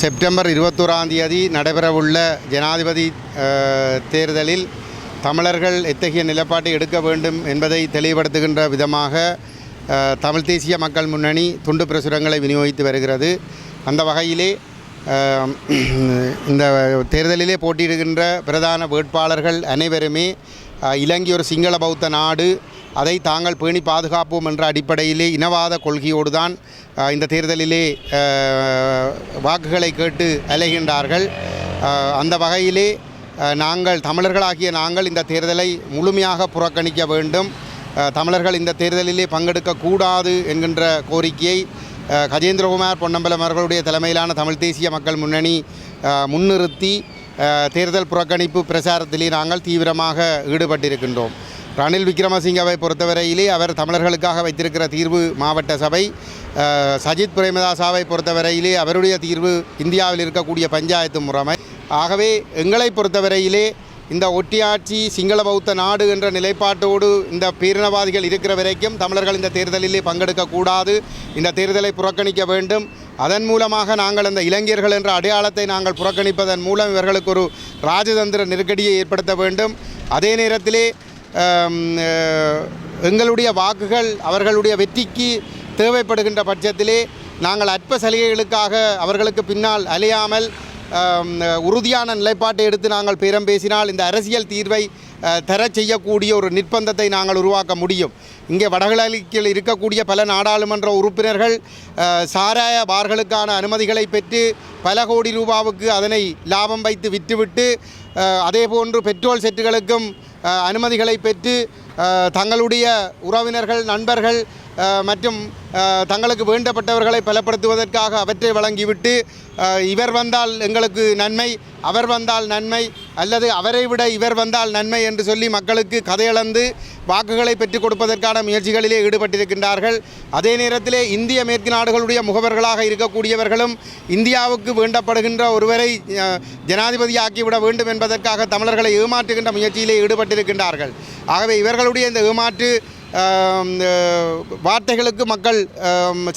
September இருபத்தோராம் தேதி நடைபெறவுள்ள ஜனாதிபதி தேர்தலில் தமிழர்கள் எத்தகைய நிலைப்பாட்டை எடுக்க வேண்டும் என்பதை தெளிவுபடுத்துகின்ற விதமாக தமிழ் தேசிய மக்கள் முன்னணி துண்டு பிரசுரங்களை விநியோகித்து வருகிறது. அந்த வகையிலே இந்த தேர்தலிலே போட்டியிடுகின்ற பிரதான வேட்பாளர்கள் அனைவருமே இலங்கை ஒரு சிங்கள பௌத்த நாடு. அதை தாங்கள் பேணி பாதுகாப்போம் என்ற அடிப்படையிலே இனவாத கொள்கையோடு தான் இந்த தேர்தலிலே வாக்குகளை கேட்டு அலைகின்றார்கள். அந்த வகையிலே நாங்கள் தமிழர்களாகிய நாங்கள் இந்த தேர்தலை முழுமையாக புறக்கணிக்க வேண்டும். தமிழர்கள் இந்த தேர்தலிலே பங்கெடுக்கக்கூடாது என்கின்ற கோரிக்கையை கஜேந்திரகுமார் பொன்னம்பலம் அவர்களுடைய தலைமையிலான தமிழ் தேசிய மக்கள் முன்னணி முன்னிறுத்தி தேர்தல் புறக்கணிப்பு பிரச்சாரத்திலே நாங்கள் தீவிரமாக ஈடுபட்டிருக்கின்றோம். ரணில் விக்ரமசிங்கவை பொறுத்தவரையிலே அவர் தமிழர்களுக்காக வைத்திருக்கிற தீர்வு மாவட்ட சபை. சஜித் பிரேமதாசாவை பொறுத்தவரையிலே அவருடைய தீர்வு இந்தியாவில் இருக்கக்கூடிய பஞ்சாயத்து முறைமை. ஆகவே எங்களை பொறுத்தவரையிலே இந்த ஒட்டியாட்சி சிங்கள பௌத்த நாடு என்ற நிலைப்பாட்டோடு இந்த பேரினவாதிகள் இருக்கிற வரைக்கும் தமிழர்கள் இந்த தேர்தலிலே பங்கெடுக்கக்கூடாது. இந்த தேர்தலை புறக்கணிக்க வேண்டும். அதன் மூலமாக நாங்கள் அந்த இளைஞர்கள் என்ற அடையாளத்தை நாங்கள் புறக்கணிப்பதன் மூலம் இவர்களுக்கு ஒரு ராஜதந்திர நெருக்கடியை ஏற்படுத்த வேண்டும். அதே நேரத்திலே எங்களுடைய வாக்குகள் அவர்களுடைய வெற்றிக்கு தேவைப்படுகின்ற பட்சத்திலே நாங்கள் அற்ப சலுகைகளுக்காக அவர்களுக்கு பின்னால் அலையாமல் உறுதியான நிலைப்பாட்டை எடுத்து நாங்கள் பேரம் பேசினால் இந்த அரசியல் தீர்வை தர செய்யக்கூடிய ஒரு நிர்பந்தத்தை நாங்கள் உருவாக்க முடியும். இங்கே வடகிழக்கில் இருக்கக்கூடிய பல நாடாளுமன்ற உறுப்பினர்கள் சாராய பார்களுக்கான அனுமதிகளை பெற்று பல கோடி ரூபாவுக்கு அதனை லாபம் வைத்து விற்றுவிட்டு அதேபோன்று பெட்ரோல் செட்டுகளுக்கும் அனுமதிகளை பெற்று தங்களுடைய உறவினர்கள் நண்பர்கள் மற்றும் தங்களுக்கு வேண்டப்பட்டவர்களை பலப்படுத்துவதற்காக அவற்றை வழங்கிவிட்டு இவர் வந்தால் எங்களுக்கு நன்மை அவர் வந்தால் நன்மை அல்லது அவரை விட இவர் வந்தால் நன்மை என்று சொல்லி மக்களுக்கு கதையளந்து வாக்குகளை பெற்றுக் கொடுப்பதற்கான முயற்சிகளிலே ஈடுபட்டிருக்கின்றார்கள். அதே நேரத்திலே இந்திய மேற்கு நாடுகளுடைய முகவர்களாக இருக்கக்கூடியவர்களும் இந்தியாவுக்கு வேண்டப்படுகின்ற ஒருவரை ஜனாதிபதியாக்கிவிட வேண்டும் என்பதற்காக தமிழர்களை ஏமாற்றுகின்ற முயற்சியிலே ஈடுபட்டிருக்கின்றார்கள். ஆகவே இவர்களுடைய இந்த ஏமாற்று வார்த்தைகளுக்கு மக்கள்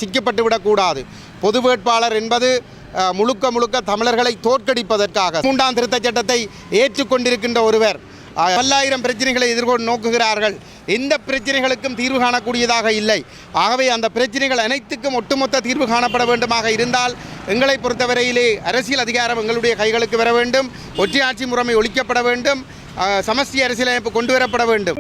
சிக்கப்பட்டு விடக்கூடாது பொது வேட்பாளர் என்பது முழுக்க முழுக்க தமிழர்களை தோற்கடிப்பதற்காக மூன்றாம் திருத்தச் சட்டத்தை ஏற்றுக்கொண்டிருக்கின்ற ஒருவர். பல்லாயிரம் பிரச்சனைகளை எதிர்கொண்டு நோக்குகிறார்கள். எந்த பிரச்சனைகளுக்கும் தீர்வு காணக்கூடியதாக இல்லை. ஆகவே அந்த பிரச்சனைகள் அனைத்துக்கும் ஒட்டுமொத்த தீர்வு காணப்பட வேண்டுமாக இருந்தால் எங்களை பொறுத்தவரையிலே அரசியல் அதிகாரம் எங்களுடைய கைகளுக்கு வர வேண்டும். ஒற்றையாட்சி முறைமை ஒழிக்கப்பட வேண்டும். சமஸ்தி சமஸ்டி அரசியலமைப்பு கொண்டு வரப்பட வேண்டும்.